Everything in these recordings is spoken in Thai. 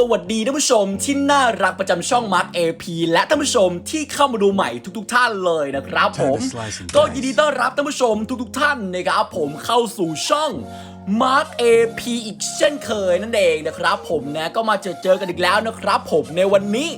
สวัสดีท่านผู้ชมที่น่ารักประจำช่อง Mark AP และท่านผู้ชมที่เข้ามาดูใหม่ทุก ๆ ท่านเลยนะครับผม Time to slice and ก็ dice ยินดีต้อนรับท่านผู้ชมทุก ๆ ท่านนะครับผมเข้าสู่ช่อง Mark AP อีกเช่นเคยนั่นเองนะครับผมนะก็มาเจอเจอกันอีกแล้วนะครับผมในวันนี้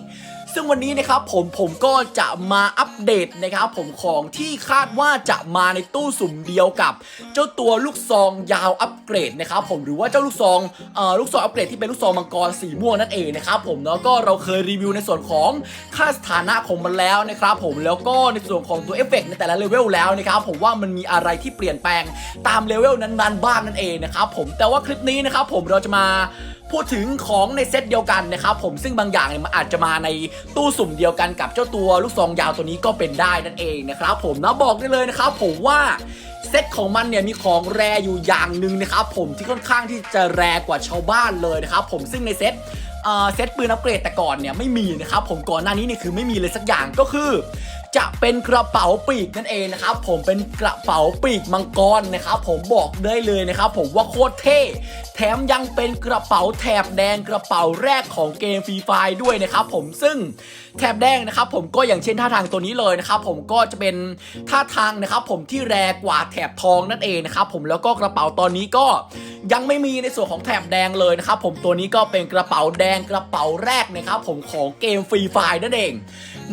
ซึ่งวันนี้นะครับผมผมก็จะมาอัปเดตนะครับผมของที่คาดว่าจะมาในตู้สุ่มเดียวกับ เจ้าตัวลูกซองยาวอัปเกรดนะครับผมหรือว่าเจ้าลูกซองเอ่อลูกซองอัปเกรดที่เป็นลูกซองมังกรสีม่วงนั่นเองนะครับผมเนาะก็เราเคยรีวิวในส่วนของค่าสถานะของมันแล้วนะครับผมแล้วก็ในส่วนของตัวเอฟเฟกต์ในแต่ละเลเวลแล้วนะครับผมว่ามันมีอะไรที่เปลี่ยนแปลงตามเลเวลนั้นๆบ้างนั่นเองนะครับผมแต่ว่าคลิปนี้นะครับผมเราจะมา พูดถึงของในเซตเดียวกันนะครับผมซึ่งบางอย่างเนี่ยมันอาจจะมาในตู้สุ่มเดียวกันกับเจ้าตัวลูกซองยาวตัวนี้ก็เป็นได้นั่นเองนะครับผมนะบอกได้เลยนะครับผมว่าเซตของมันเนี่ยมีของแรอยู่อย่างหนึ่งนะครับผมที่ค่อนข้างที่จะแรกว่าชาวบ้านเลยนะครับผมซึ่งในเซตเอ่อเซตปืนอัปเกรดแต่ก่อนเนี่ยไม่มีนะครับผมก่อนหน้านี้เนี่ยคือไม่มีเลยสักอย่างก็คือ จะเป็นกระเป๋าปีกนั่นเองนะครับผมเป็นกระเป๋าปีกมังกรนะครับผมบอกได้เลยนะครับผมว่าโคตรเท่แถมยังเป็นกระเป๋าแถบแดงกระเป๋าแรกของเกมฟรีไฟด้วยนะครับผมซึ่งแถบแดงนะครับผมก็อย่างเช่นท่าทางตัวนี้เลยนะครับผมก็จะเป็นท่าทางนะครับผมที่แรงกว่าแถบทองนั่นเองนะครับผมแล้วก็กระเป๋าตอนนี้ก็ ยังไม่มีในส่วนของแถบแดงเลยนะครับผมตัวนี้ก็เป็นกระเป๋าแดงกระเป๋าแรกนะครับผมของเกมฟรีไฟนั่นเอง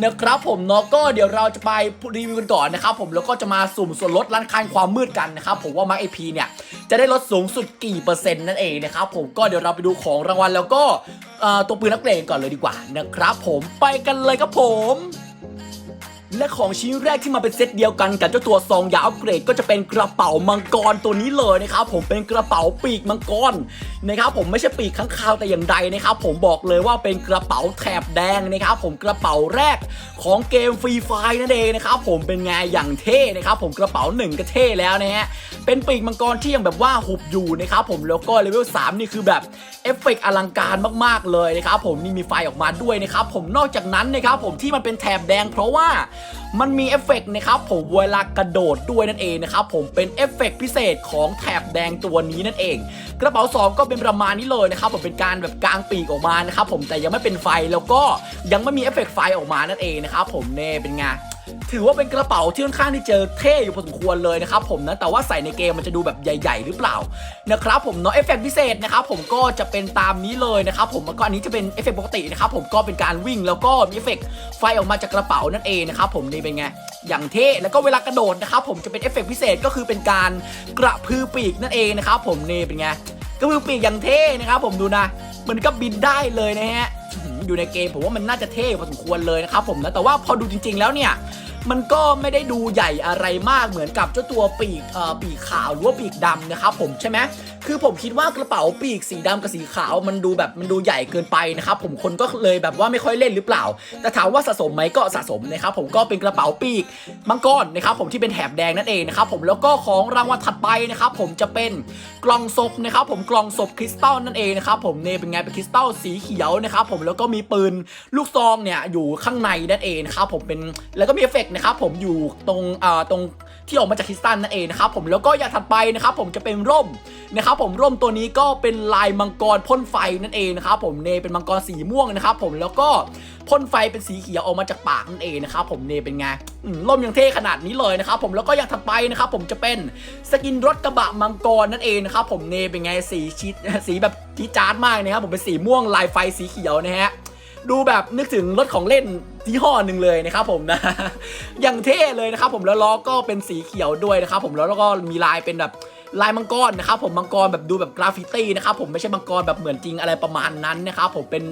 นะครับผมเนาะก็เดี๋ยวเราจะไปรีวิวกันก่อนนะครับผมแล้วก็จะมาสุ่มส่วนลดร้านค้าความมืดกันนะครับผมว่ามาร์คไอพีเนี่ยจะได้ลดสูงสุดกี่เปอร์เซ็นต์นั่นเองนะครับผมก็เดี๋ยวเราไปดูของรางวัลแล้วก็ตัวปืนนักเรียนก่อนเลยดีกว่านะครับผมไปกันเลยครับผม และของชิ้นแรกที่มาเป็นเซตเดียวกันกับเจ้าตัวซองยาอัปเกรดก็จะเป็นกระเป๋ามังกรตัวนี้เลยนะครับผมเป็นกระเป๋าปีกมังกรนะครับผมไม่ใช่ปีกข้างคาวแต่อย่างใดนะครับผมบอกเลยว่าเป็นกระเป๋าแถบแดงนะครับผมกระเป๋าแรกของเกมฟรีไฟนั่นเองนะครับผมเป็นไงอย่างเท่นะครับผมกระเป๋าหนึ่งก็เท่แล้วนะฮะเป็นปีกมังกรที่ยังแบบว่าหุบอยู่นะครับผมแล้วก็เลเวล3นี่คือแบบเอฟเฟกต์อลังการมากๆเลยนะครับผมนี่มีไฟออกมาด้วยนะครับผมนอกจากนั้นนะครับผมที่มันเป็นแถบแดงเพราะว่ามันมีเอฟเฟกต์นะครับผมเวลากระโดดด้วยนั่นเองนะครับผมเป็นเอฟเฟกต์พิเศษของแถบแดงตัวนี้นั่นเอง กระเป๋าสองก็เป็นประมาณนี้เลยนะครับผมเป็นการแบบกลางปีกออกมานะครับผมแต่ยังไม่เป็นไฟแล้วก็ยังไม่มีเอฟเฟกต์ไฟออกมานั่นเองนะครับผมเน่เป็นไง ถือว่าเป็นกระเป๋าที่ค่อนข้างที่เจอเท่อยู่พอสมควรเลยนะครับผมนะแต่ว่าใส่ในเกมมันจะดูแบบใหญ่ ๆ หรือเปล่านะครับผมเนาะเอฟเฟกต์พิเศษนะครับผมก็จะเป็นตามนี้เลยนะครับผมแล้วก็อันนี้จะเป็นเอฟเฟกต์ปกตินะครับผมก็เป็นการวิ่งแล้วก็มีเอฟเฟกต์ไฟออกมาจากกระเป๋านั่นเองนะครับผมนี่เป็นไงอย่างเท่แล้วก็เวลากระโดดนะครับผมจะเป็นเอฟเฟกต์พิเศษก็คือเป็นการกระพือปีกนั่นเองนะครับผมนี่เป็นไงกระพือปีกอย่างเท่นะครับผมดูนะมือนกับบินได้เลยนะฮะ อยู่ในเกมผมว่ามันน่าจะเท่พอสมควรเลยนะครับผมนะแต่ว่าพอดูจริง ๆ แล้วเนี่ยมันก็ไม่ได้ดูใหญ่อะไรมากเหมือนกับเจ้าตัวปีกเอ่อปีกขาวหรือว่าปีกดำนะครับผมใช่ไหม คือผมคิดว่ากระเป๋าปีกสีดำกับสีขาว มันดูแบบมันดูใหญ่เกินไปนะครับผมคนก็เลยแบบว่าไม่ค่อยเล่นหรือเปล่า แต่ถามว่าสะสมไหมก็สะสมนะครับผมก็เป็นกระเป๋าปีกมังกรนะครับผมที่เป็นแถบแดงนั่นเองนะครับผมแล้วก็ของรางวัลถัดไปนะครับผมจะเป็นกล่องศพนะครับผมกล่องศพคริสตัลนั่นเองนะครับผมเนี่ยเป็นไงเป็นคริสตัลสีเขียวนะครับผมแล้วก็มีปืนลูกซองเนี่ยอยู่ข้างในนั่นเองนะครับผมเป็นแล้วก็มีเอฟเฟกต์นะครับผมอยู่ตรงอ่าตรงที่ออกมาจากคริสตัลนั่นเองนะครับผมแล้วก็อย่างถัดไปนะครับผมจะเป็นร่มนะครับผมร่มตัวนี้ก็เป็นลายมังกรพ่นไฟนั่นเองนะครับผมเนเป็นมังกรสีม่วงนะครับผมแล้วก็พ่นไฟเป็นสีเขียวออกมาจากปากนั่นเองนะครับผมเนเป็นไงร่มยังเท่ขนาดนี้เลยนะครับผมแล้วก็อย่างถัดไปนะครับผมจะเป็นสกินรถกระบะมังกรนั่นเองนะครับผมเนเป็นไงสีชิดสีแบบจี๊ดจ๊าดมากนะครับผมเป็นสีม่วงลายไฟสีเขียวนะฮะดูแบบนึกถึงรถของเล่นยี่ห้อหนึ่งเลยนะครับผมนะอย่างเท่เลยนะครับผมแล้วล้อก็เป็นสีเขียวด้วยนะครับผมแล้วก็มีลายเป็นแบบ ลายมังกรนะครับผมมังกรแบบดูแบบกราฟฟิตี้นะครับผมไม่ใช่มังกรแบบเหมือนจริงอะไรประมาณนั้นนะครับผมเป็น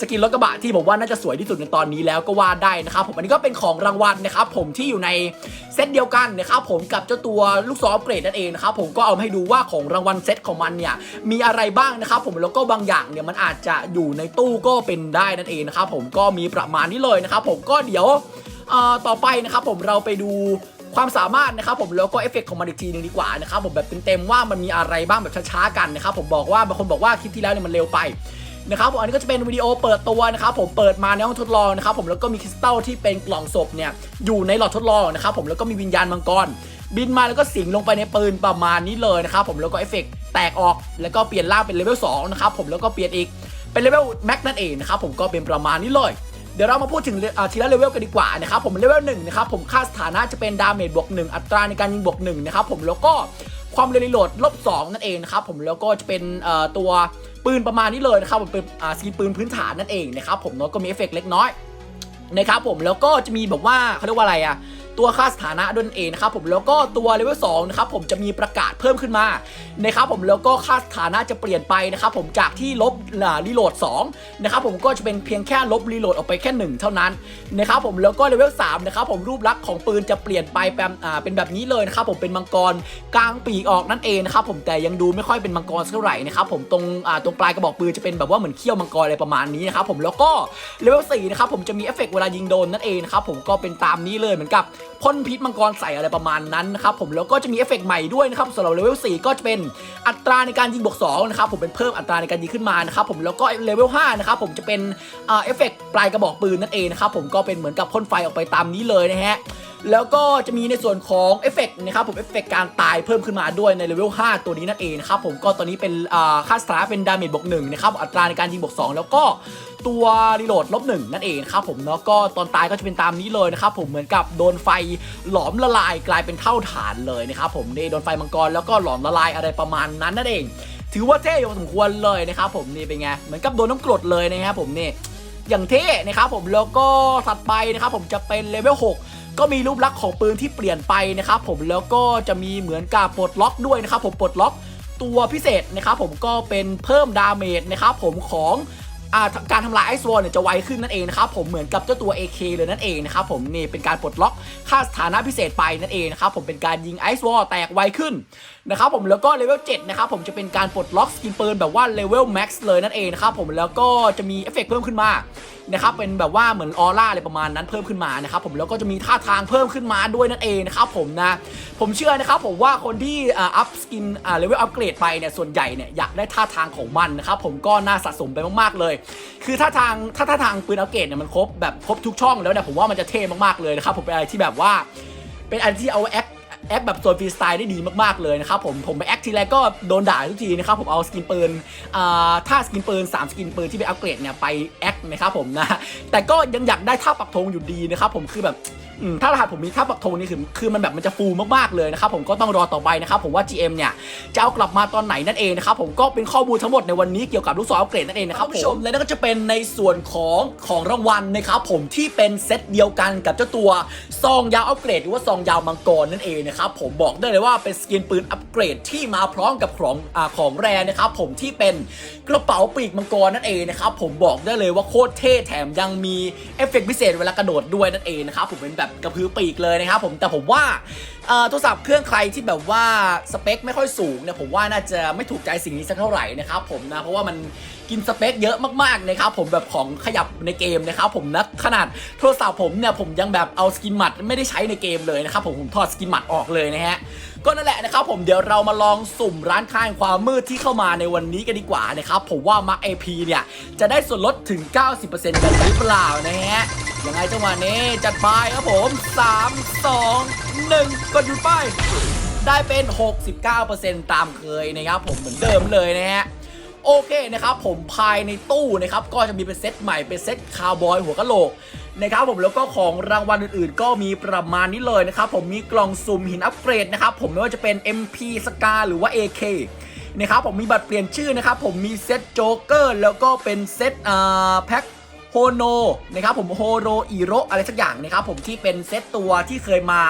สกินรถกระบะที่ผมว่าน่าจะสวยที่สุดในตอนนี้แล้วก็ว่าได้นะครับผมอันนี้ก็เป็นของรางวัลนะครับผมที่อยู่ในเซตเดียวกันนะครับผมกับเจ้าตัวลูกซออัปเกรดนั่นเองนะครับผมก็เอามาให้ดูว่าของรางวัลเซตของมันเนี่ยมีอะไรบ้างนะครับผมแล้วก็บางอย่างเนี่ยมันอาจจะอยู่ในตู้ก็เป็นได้นั่นเองนะครับผมก็มีประมาณนี้เลยนะครับผมก็เดี๋ยวต่อไปนะครับผมเราไปดู ความสามารถนะครับผมแล้วก็เอฟเฟกต์ของมันอีกทีหนึงดีกว่านะครับผมแบบเต็มๆว่ามันมีอะไรบ้างแบบช้าๆกันนะครับผมบอกว่าบางคนบอกว่าคลิปที่แล้วเนี่ยมันเร็วไปนะครับผมอันนี้ก็จะเป็นวิดีโอเปิดตัวนะครับผมเปิดมาในห้องทดลองนะครับผมแล้วก็มีคริสตัลที่เป็นกล่องศพเนี่ยอยู่ในหลอดทดลองนะครับผมแล้วก็มีวิญญาณมังกรบินมาแล้วก็สิงลงไปในปืนประมาณนี้เลยนะครับผมแล้วก็เอฟเฟกต์แตกออกแล้วก็เปลี่ยนร่างเป็นเลเวล2นะครับผมแล้วก็เปลี่ยนอีกเป็นเลเวลแม็กนั่นเองนะครับผมก็เป็นประมาณนี้เลย เดี๋ยวเรามาพูดถึงทีละเลเวลกันดีกว่านะครับผมเลเวลหนึ่งนะครับผมค่าสถานะจะเป็นดาเมจบวกหนึ่งอัตราในการยิงบวกหนึ่งนะครับผมแล้วก็ความเร็วรีโหลดลบสองนั่นเองนะครับผมแล้วก็จะเป็นตัวปืนประมาณนี้เลยนะครับผมเป็นอาสกินปืนพื้นฐานนั่นเองนะครับผมเนาะก็มีเอฟเฟกต์เล็กน้อยนะครับผมแล้วก็จะมีแบบว่าเขาเรียกว่าอะไรอะ ตัวค่าสถานะด้วยนั่นเองนะครับผมแล้วก็ตัวเลเวล2นะครับผมจะมีประกาศเพิ่มขึ้นมานะครับผมแล้วก็ค่าสถานะจะเปลี่ยนไปนะครับผมจากที่ลบรีโหลด2นะครับผมก็จะเป็นเพียงแค่ลบรีโหลดออกไปแค่ 1 เท่านั้นนะครับผมแล้วก็เลเวล3นะครับผมรูปลักษณ์ของปืนจะเปลี่ยนไปแบบอ่าเป็นแบบนี้เลยนะครับผมเป็นมังกรกลางปีกออกนั่นเองนะครับผมแต่ยังดูไม่ค่อยเป็นมังกรสักเท่าไหร่นะครับผมตรงอ่าตรงปลายกระบอกปืนจะเป็นแบบว่าเหมือนเขี้ยวมังกรอะไรประมาณนี้นะครับผมแล้วก็เลเวล4นะครับผมจะมีเอฟเฟกต์เวลายิงโดนนั่นเองนะครับผมก็เป็นตามนี้เลยเหมือนกับพ่นพิษมังกรใส่อะไรประมาณนั้นนะครับผมแล้วก็จะมีเอฟเฟกต์ใหม่ด้วยนะครับสำหรับเลเวล4ก็จะเป็นอัตราในการยิงบวก2นะครับผมเป็นเพิ่มอัตราในการยิงขึ้นมานะครับผมแล้วก็เลเวล5นะครับผมจะเป็นอ่าเอฟเฟกต์ปลายกระบอกปืนนั่นเองนะครับผมก็เป็นเหมือนกับพ่นไฟออกไปตามนี้เลยนะฮะ แล้วก็จะมีในส่วนของเอฟเฟกต์นะครับผมเอฟเฟกต์การตายเพิ่มขึ้นมาด้วยในเลเวล 5 ตัวนี้นั่นเองนะครับผมก็ตอนนี้เป็นค่าสตาร์เป็นดาเมจบวกหนึ่งนะครับอัตราในการยิงบวก2แล้วก็ตัวรีโหลดลบหนึ่งนั่นเองครับผมแล้วก็ตอนตายก็จะเป็นตามนี้เลยนะครับผมเหมือนกับโดนไฟหลอมละลายกลายเป็นเท่าฐานเลยนะครับผมนี่โดนไฟมังกรแล้วก็หลอมละลายอะไรประมาณนั้นนั่นเอง ถือว่าเท่พอสมควรเลยนะครับผมนี่เป็นไงเหมือนกับโดนน้ำกรดเลยนะครับผมนี่อย่างเท่นะครับผมแล้วก็ถัดไปนะครับผมจะเป็นเลเวล6 ก็มีรูปลักษณ์ของปืนที่เปลี่ยนไปนะครับผมแล้วก็จะมีเหมือนกับปลดล็อกด้วยนะครับผมปลดล็อกตัวพิเศษนะครับผมก็เป็นเพิ่มดาเมจนะครับผมของ การทำลายไอซ์วอลเนี่ยจะไวขึ้นนั่นเองนะครับผมเหมือนกับเจ้าตัว AK เลยนั่นเองนะครับผมนี่เป็นการปลดล็อกค่าสถานะพิเศษไปนั่นเองนะครับผมเป็นการยิงไอซ์วอลแตกไวขึ้นนะครับผมแล้วก็เลเวล7นะครับผมจะเป็นการปลดล็อกสกินปืนแบบว่าเลเวลแม็กซ์เลยนั่นเองนะครับผมแล้วก็จะมีเอฟเฟกต์เพิ่มขึ้นมานะครับเป็นแบบว่าเหมือนออร่าอะไรประมาณนั้นเพิ่มขึ้นมานะครับผมแล้วก็จะมีท่าทางเพิ่มขึ้นมาด้วยนั่นเองนะครับผมนะผมเชื่อนะครับผมว่าคนที่อัพสกินเลเวลอัพเกรดไปเนี่ยส่วนใหญ่เนี่ยอยากได้ท่าทางของมันนะครับผมก็น่าสะสมไปมากๆเลยคือถ้าทางถ้าถ้าทางปืนอัพเกรดเนี่ยมันครบแบบครบทุกช่องแล้วเนี่ยผมว่ามันจะเท่มากๆเลยนะครับผมเป็นอะไรที่แบบว่า เป็นอันที่เอาแอคแอคแบบโซนฟรีสไตล์ได้ดีมากๆเลยนะครับผมผมไปแอคทีไรก็โดนด่าทุกทีนะครับผมเอาสกินปืนอ่าท่าสกินปืน 3 สกินปืนที่ไปอัปเกรดเนี่ยไปแอคนะครับผมนะแต่ก็ยังอยากได้ท่าปักธงอยู่ดีนะครับผมคือแบบ ถ้ารหัสผมมีท่าปักธงนี่คือคือมันแบบมันจะฟูมากๆเลยนะครับผมก็ต้องรอต่อไปนะครับผมว่า GM เนี่ยจะเอากลับมาตอนไหนนั่นเองนะครับผมก็เป็นข้อมูลทั้งหมดในวันนี้เกี่ยวกับลูกศรอัปเกรดนั่นเองนะครับผมและนั่นก็จะเป็นในส่วนของของรางวัลนะครับผมที่เป็นเซตเดียวกันกับเจ้าตัวซองยาวอัปเกรดหรือว่าซองยาวมังกรนั่นเองนะครับผมบอกได้เลยว่าเป็นสกินปืนอัปเกรดที่มาพร้อมกับของอ่าของแรนะครับผมที่เป็นกระเป๋าปีกมังกรนั่นเองนะครับผมบอกได้เลยว่าโคตรเท่แถมยังมีเอฟเฟกต์พิเศษเวลากระโดดด้วยนั่นเองนะครับผมเป็นแบบกระพือปีกเลยนะครับผมแต่ผมว่าโทรศัพท์เครื่องใครที่แบบว่าสเปคไม่ค่อยสูงเนี่ยผมว่าน่าจะไม่ถูกใจสิ่งนี้สักเท่าไหร่นะครับผมนะเพราะว่ามัน กินสเปคเยอะมากๆนะครับผมแบบของขยับในเกมนะครับผมนะขนาดโทรศัพท์ผมเนี่ยผมยังแบบเอาสกินหมัดไม่ได้ใช้ในเกมเลยนะครับผมผมถอดสกินหมัดออกเลยนะฮะก็นั่นแหละนะครับผมเดี๋ยวเรามาลองสุ่มร้านค้าแห่งความมืดที่เข้ามาในวันนี้กันดีกว่านะครับผมว่า Mark AP เนี่ยจะได้ส่วนลดถึง 90%กันหรือเปล่านะฮะยังไงจังหวะนี้จัดไปครับผม 3 2 1 กดหยุดไป ได้เป็น 69%ตามเคยนะครับผมเหมือนเดิมเลยนะฮะ โอเคนะครับผมภายในตู้นะครับก็จะมีเป็นเซตใหม่เป็นเซตคาวบอยหัวกะโหลกนะครับผมแล้วก็ของรางวัลอื่นๆ ก็มีประมาณนี้เลยนะครับผมมีกล่องสุ่มหินอัปเกรดนะครับผมไม่ว่าจะเป็น MP สกาหรือว่า AK นะครับผมมีบัตรเปลี่ยนชื่อนะครับผมมีเซตโจ๊กเกอร์แล้วก็เป็นเซตแพ็ค โฮโนนะครับผมโฮโรอิโรอะไรสักอย่างนะครับผมที่เป็นเซตตัวที่เคยมา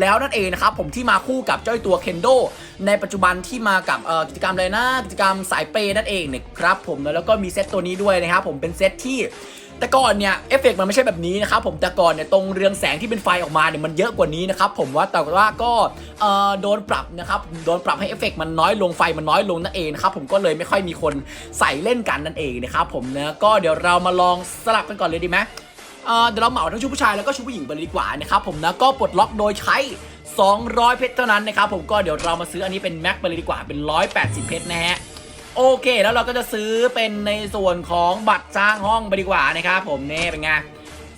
แล้วนั่นเองนะครับผมที่มาคู่กับเจ้าตัวเคนโดในปัจจุบันที่มากับกิจกรรมอะไรนะกิจกรรมสายเปย์นั่นเองเนี่ยครับผมแล้วก็มีเซตตัวนี้ด้วยนะครับผมเป็นเซตที่ แต่ก่อนเนี่ยเอฟเฟกต์มันไม่ใช่แบบนี้นะครับผมแต่ก่อนเนี่ยตรงเรืองแสงที่เป็นไฟออกมาเนี่ยมันเยอะกว่านี้นะครับผมว่าแต่ว่าก็เอ่อโดนปรับนะครับโดนปรับให้เอฟเฟกต์มันน้อยลงไฟมันน้อยลงนั่นเองนะครับผมก็เลยไม่ค่อยมีคนใส่เล่นกันนั่นเองนะครับผมนะก็เดี๋ยวเรามาลองสลับกันก่อนเลยดีไหมเอ่อเดี๋ยวเราเหมาทั้งชุดผู้ชายแล้วก็ชุดผู้หญิงไปเลยดีกว่านะครับผมนะก็ปลดล็อกโดยใช้ 200 เพชรเท่านั้นนะครับผมก็เดี๋ยวเรามาซื้ออันนี้เป็นแม็กไปเลยดีกว่าเป็น 180 เพชรนะฮะ โอเค แล้วเราก็จะซื้อเป็นในส่วนของบัตรจ้างห้องไปดีกว่านะครับผมนี่เป็นไง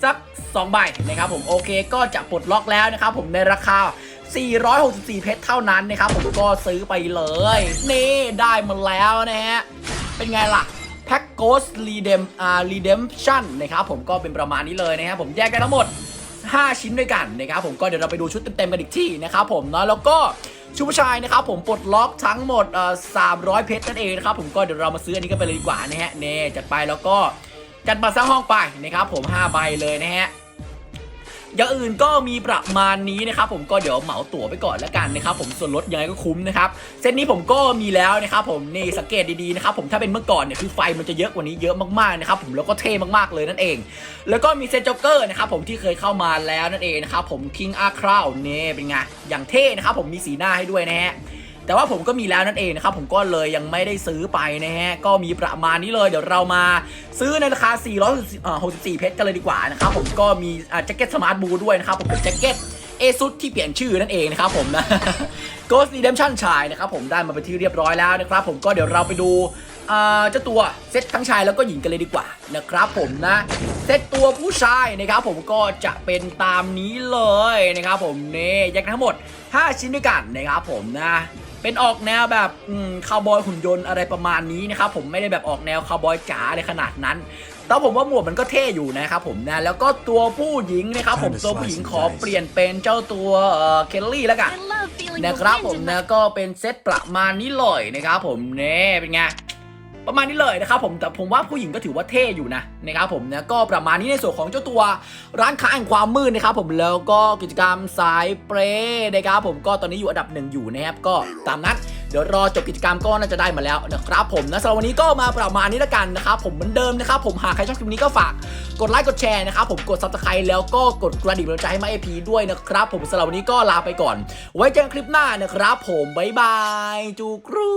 สัก2ใบนะครับผมโอเคก็จะปลดล็อกแล้วนะครับผมในราคา 464 เพชรเท่านั้นนะครับผมก็ซื้อไปเลย นี่ได้มาแล้วนะฮะ เป็นไงล่ะแพ็กโกสรีเดมอ่ารีเดมชั่นนะครับผมก็เป็นประมาณนี้เลยนะครับผมแยกกันทั้งหมด 5 ชิ้นด้วยกันนะครับผมก็เดี๋ยวเราไปดูชุดเต็มๆกันอีกที่นะครับผมเนาะแล้วก็ ชุดผู้ชายนะครับผมปลดล็อกทั้งหมดเอ่อ300 เพชรนั่นเองนะครับผมก็เดี๋ยวเรามาซื้ออันนี้กันไปเลยดีกว่านะฮะเน่จัดไปแล้วก็จัดมาสร้างห้องไปนะครับผม5ใบเลยนะฮะ อย่างอื่นก็มีประมาณนี้นะครับผมก็เดี๋ยวเหมาตั๋วไปก่อนแล้วกันนะครับผมส่วนลดยังไงก็คุ้มนะครับเซตนี้ผมก็มีแล้วนะครับผมนี่สังเกตดีๆนะครับผมถ้าเป็นเมื่อก่อนเนี่ยคือไฟมันจะเยอะกว่านี้เยอะมากๆนะครับผมแล้วก็เท่มากๆเลยนั่นเอง แล้วก็มีเซตจ็อกเกอร์นะครับผมที่เคยเข้ามาแล้วนั่นเองนะครับผมคิงอาคราวเน่เป็นไงอย่างเท่นะครับผมมีสีหน้าให้ด้วยนะฮะ แต่ว่าผมก็มีแล้วนั่นเองนะครับผมก็เลยยังไม่ได้ซื้อไปนะฮะก็มีประมาณนี้เลยเดี๋ยวเรามาซื้อในราคา 464 เพชรกันเลยดีกว่านะครับผมก็มีแจ็คเก็ตสมาร์ทบูด้วยนะครับผมเป็นแจ็คเก็ตเอซุดที่เปลี่ยนชื่อนั่นเองนะครับผมนะ Ghost Redemption ชายนะครับผมได้มาเป็นที่เรียบร้อยแล้วนะครับผมก็เดี๋ยวเราไปดูเจ้าตัวเซตทั้งชายแล้วก็หญิงกันเลยดีกว่านะครับผมนะเซตตัวผู้ชายนะครับผมก็จะเป็นตามนี้เลยนะครับผมนี่แยกทั้งหมด 5 ชิ้นด้วยกันนะครับผมนะ เป็นออกแนวแบบอืมคาวบอยหุ่นยนต์อะไรประมาณนี้นะครับผมไม่ได้แบบออกแนวคาวบอยจ๋าอะไรขนาดนั้นแต่ผมว่าหมวกมันก็เท่อยู่นะครับผมนะแล้วก็ตัวผู้หญิงนะครับผมตัวผู้หญิงขอเปลี่ยนเป็นเจ้าตัวเคลลี่แล้วกัน I love feeling นะครับ the ผม wind in นะ my ก็เป็นเซตประมาณนี้เลยนะครับผมเน่เป็นไง ประมาณนี้เลยนะครับผมแต่ผมว่าผู้หญิงก็ถือว่าเท่อยู่นะนะครับผมนะก็ประมาณนี้ในส่วนของเจ้าตัวร้านค้าแห่งความมืดนะครับผมแล้วก็กิจกรรมสายเปรย์นะครับผมก็ตอนนี้อยู่อันดับหนึ่งอยู่นะครับก็ตามนั้นเดี๋ยวรอจบกิจกรรมก็น่าจะได้มาแล้วนะครับผมนะสำหรับวันนี้ก็มาประมาณนี้แล้วกันนะครับผมเหมือนเดิมนะครับผมหากใครชอบคลิปนี้ก็ฝากกดไลค์กดแชร์นะครับผมกด subscribe แล้วก็กดกระดิ่งกำลังใจให้มาเอพีด้วยนะครับผมสำหรับวันนี้ก็ลาไปก่อน ไว้เจอกันคลิปหน้านะครับผมบ๊ายบายจูกรู